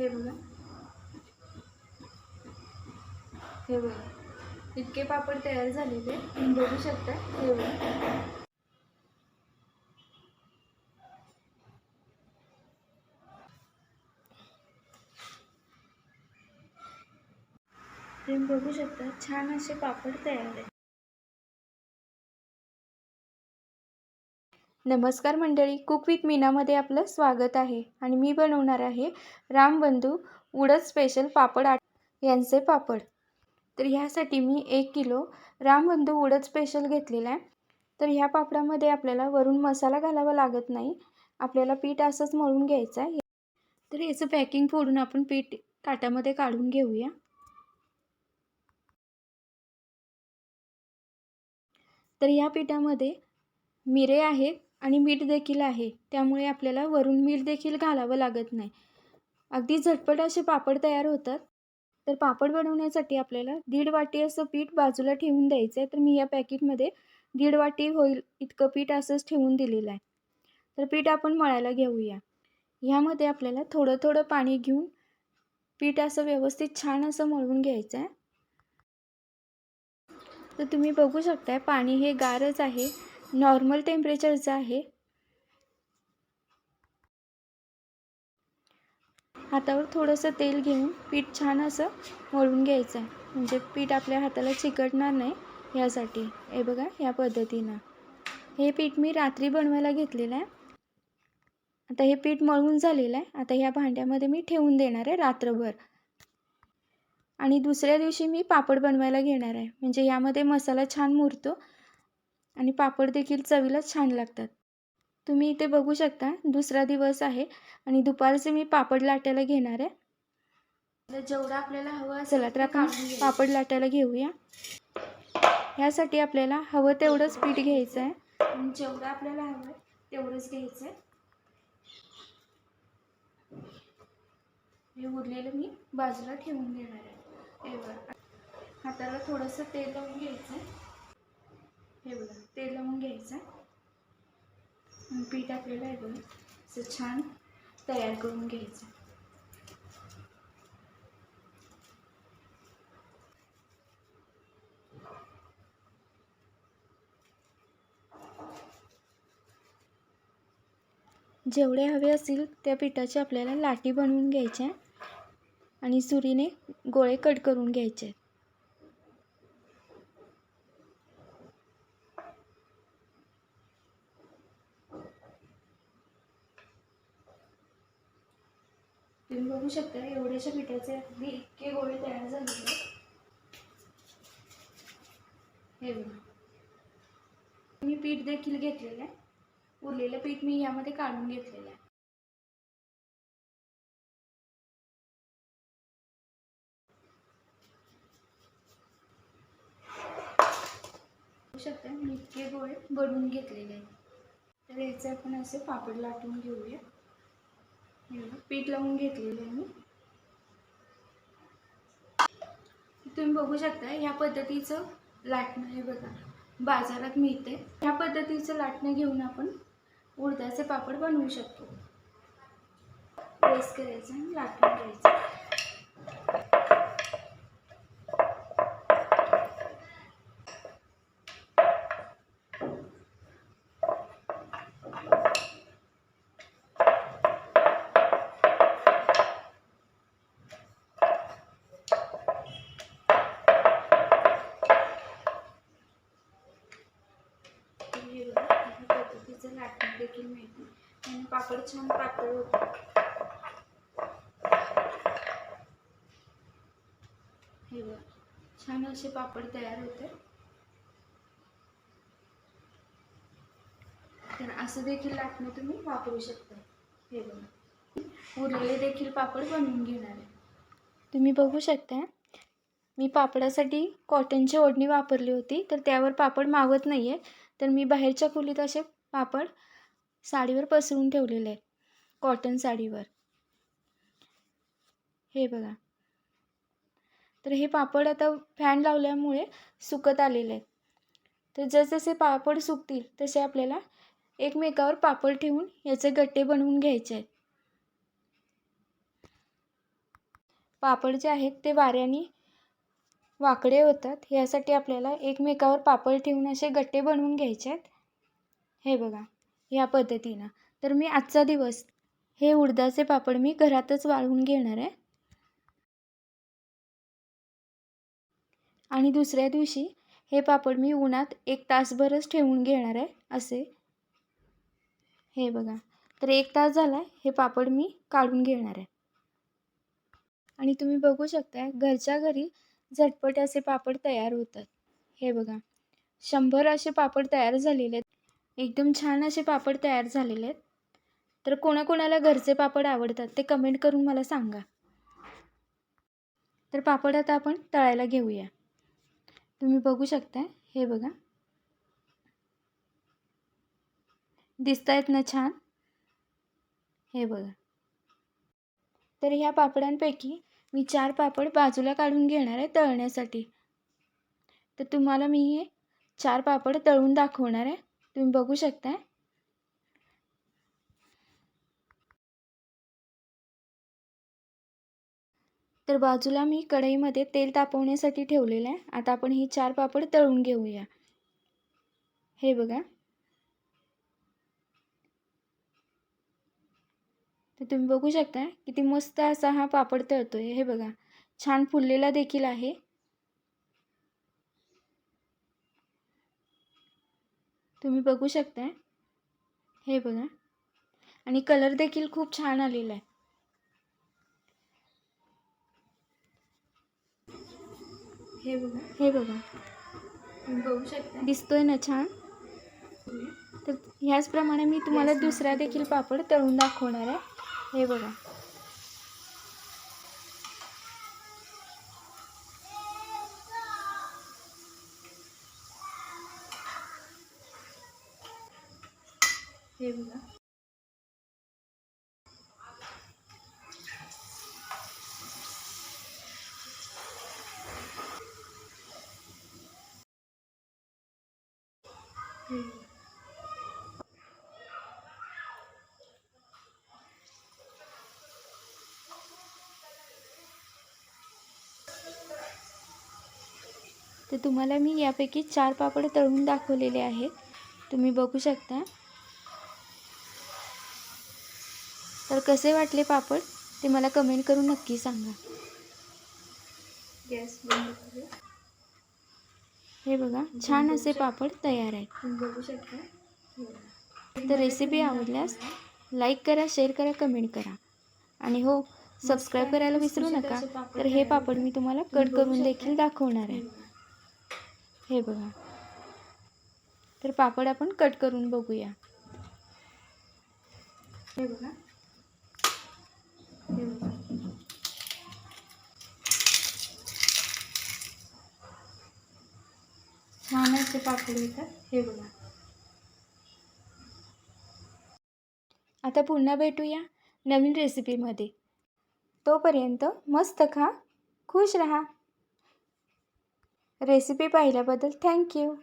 हे बघा. हे बघा. इतके पापड तयार झालेले बघू शकता. हे बघा. बघू शकता छान असे पापड तयार आहेत. नमस्कार मंडळी कुक विथ मीनामध्ये आपलं स्वागत आहे आणि मी बनवणार आहे रामबंधू उडद स्पेशल पापड आट यांचे पापड. तर ह्यासाठी मी एक किलो रामबंधू उडद स्पेशल घेतलेला आहे. तर ह्या पापडामध्ये आपल्याला वरून मसाला घालावा लागत नाही. आपल्याला पीठ असंच मळून घ्यायचं आहे. तर याचं पॅकिंग फोडून आपण पीठ ताटामध्ये काढून घेऊया. तर या पिठामध्ये मिरे आहेत आणि मीठ देखील आहे. त्यामुळे आपल्याला वरून मीठ देखील घालावं लागत नाही. अगदी झटपट असे पापड तयार होतात. तर पापड बनवण्यासाठी आपल्याला दीड वाटी असं पीठ बाजूला ठेवून द्यायचं आहे तर मी या पॅकेटमध्ये दीड वाटी होईल इतकं पीठ असंच ठेवून दिलेलं आहे. तर पीठ आपण मळायला घेऊया. ह्यामध्ये आपल्याला थोडं थोडं पाणी घेऊन पीठ असं व्यवस्थित छान असं मळून घ्यायचं आहे तर तुम्ही बघू शकताय पाणी हे गारच आहे. नॉर्मल टेम्परेचरचं आहे. हातावर थोडंसं तेल घेऊन पीठ छान असं मळून घ्यायचं आहे म्हणजे पीठ आपल्या हाताला चिकटणार नाही यासाठी. हे बघा या पद्धतीनं. हे पीठ मी रात्री बनवायला घेतलेलं आहे. आता हे पीठ मळून झालेलं आहे. आता ह्या भांड्यामध्ये मी ठेवून देणार आहे रात्रभर. आणि दुसऱ्या दिवशी मी पापड बनवायला घेणार आहे. म्हणजे यामध्ये मसाला छान मुरतो. आणि पापड देखील चवीला छान लागतात. तुम्ही इथे बघू शकता दुसरा दिवस आहे आणि दुपारचे मी पापड लाटायला घेणार आहे. जेवढं आपल्याला हवं असेल तर आपण पापड लाटायला घेऊया. ह्यासाठी आपल्याला हवं तेवढंच पीठ घ्यायचं आहे. आणि जेवढं आपल्याला हवं आहे तेवढंच घ्यायचं आहे. हे उरलेलं मी बाजूला ठेवून देणार आहे. हाताला थोडंसं तेल लावून घ्यायचं आहे. हे बघा तेल लावून घ्यायचं. आणि पीठ आपल्याला आहे बघा असं छान तयार करून घ्यायचं. जेवढे हवे असतील त्या पिठाची आपल्याला लाटी बनवून घ्यायच्या आणि सुरीने गोळे कट करून घ्यायचे तुम्ही बघू शकता एवढ्याशा पिठाचे अगदी इतके गोळे तयार झालेले हे बघा. मी पीठ देखील घेतलेलं आहे. उरलेलं पीठ मी यामध्ये काढून घेतलेलं आहे. शकता मी इतके गोळे बनवून घेतलेले आहेत. तर याचे आपण असे पापड लाटून घेऊया. पीठ लावून घेतलेलं आहे मी. तुम्ही बघू शकता या पद्धतीचं लाटणं हे बघा. बाजारात मिळते ह्या पद्धतीचं लाटणं घेऊन आपण उडदाचे पापड बनवू शकतो. प्रेस करायचं आणि लाटून घ्यायचं तर हे बघा ह्या पद्धतीचं लाटणं देखील मिळते आणि पापड छान पातळ होतं हे छान असे पापड तयार होते. तर असं देखील लाटणं तुम्ही वापरू शकता. हे बघा उरलेले देखील पापड बनवून घेणार आहे. तुम्ही बघू शकता मी पापडासाठी कॉटनची ओढणी वापरली होती तर त्यावर पापड मावत नाही आहे तर मी बाहेरच्या खोलीत असे पापड साडीवर पसरून ठेवलेले आहेत. कॉटन साडीवर. हे बघा. तर हे पापड आता फॅन लावल्यामुळे सुकत आलेले आहेत. तर जसजसे पापड सुकतील तसे आपल्याला एकमेकावर पापड ठेवून याचे गट्टे बनवून घ्यायचे आहेत. पापड जे आहेत ते वाऱ्याने वाकडे होतात. यासाठी आपल्याला एकमेकावर पापड ठेवून असे गट्टे बनवून घ्यायचे आहेत. हे बघा. या पद्धतीनं. तर मी आजचा दिवस हे उडदाचे पापड मी घरातच वाळवून घेणार आहे. आणि दुसऱ्या दिवशी हे पापड मी उन्हात एक तासभरच ठेवून घेणार आहे असे. हे बघा. तर एक तास झाला आहे हे पापड मी काढून घेणार आहे. आणि तुम्ही बघू शकता घरच्या घरी झटपट असे पापड तयार होतात. हे बघा. शंभर असे पापड तयार झालेले आहेत. एकदम छान असे पापड तयार झालेले आहेत. तर कोणाकोणाला घरचे पापड आवडतात ते कमेंट करून मला सांगा. तर पापड आता आपण तळायला घेऊया. तुम्ही बघू शकता हे बघा. दिसत आहेत ना छान? हे बघा. तर ह्या पापडांपैकी मी चार पापड बाजूला काढून घेणार आहे तळण्यासाठी. तर तुम्हाला मी हे चार पापड तळून दाखवणार आहे. तुम्ही बघू शकता तर बाजूला मी कढईमध्ये तेल तापवण्यासाठी ठेवलेलं आहे. आता आपण ही चार पापड तळून घेऊया. हे बघा. तर तुम्ही बघू शकता किती मस्त असा हा पापड तळतोय. हे बघा. छान फुललेला देखील आहे. तुम्ही बघू शकता हे बघा. आणि कलर देखील खूप छान आलेला आहे. हे बघा. हे बघा. बघू शकता दिसतोय ना छान? तर ह्याचप्रमाणे मी तुम्हाला दुसरा देखील पापड तळून दाखवणार आहे. हे बघा. हे तर तुम्हाला मी यापैकी चार पापड तळून दाखवलेले आहेत. तुम्ही बघू शकता. तर कसे वाटले पापड? ते मला कमेंट करून नक्की सांगा. गॅस बंद हे बघा छान असे पापड तयार आहेत. बघू शकता. तर रेसिपी आवडल्यास लाईक करा शेअर करा कमेंट करा. आणि हो सबस्क्राईब करायला विसरू नका. तर हे पापड मी तुम्हाला कट करून देखील दाखवणार आहे. हे. बघा. तर पापड आपण कट करून बघूया. हे बघा. हे पापडी पापड येतात हे बघा. आता पुन्हा भेटूया नवीन रेसिपीमध्ये. तोपर्यंत मस्त खा खुश रहा. रेसिपी पाहिल्याबद्दल थँक्यू.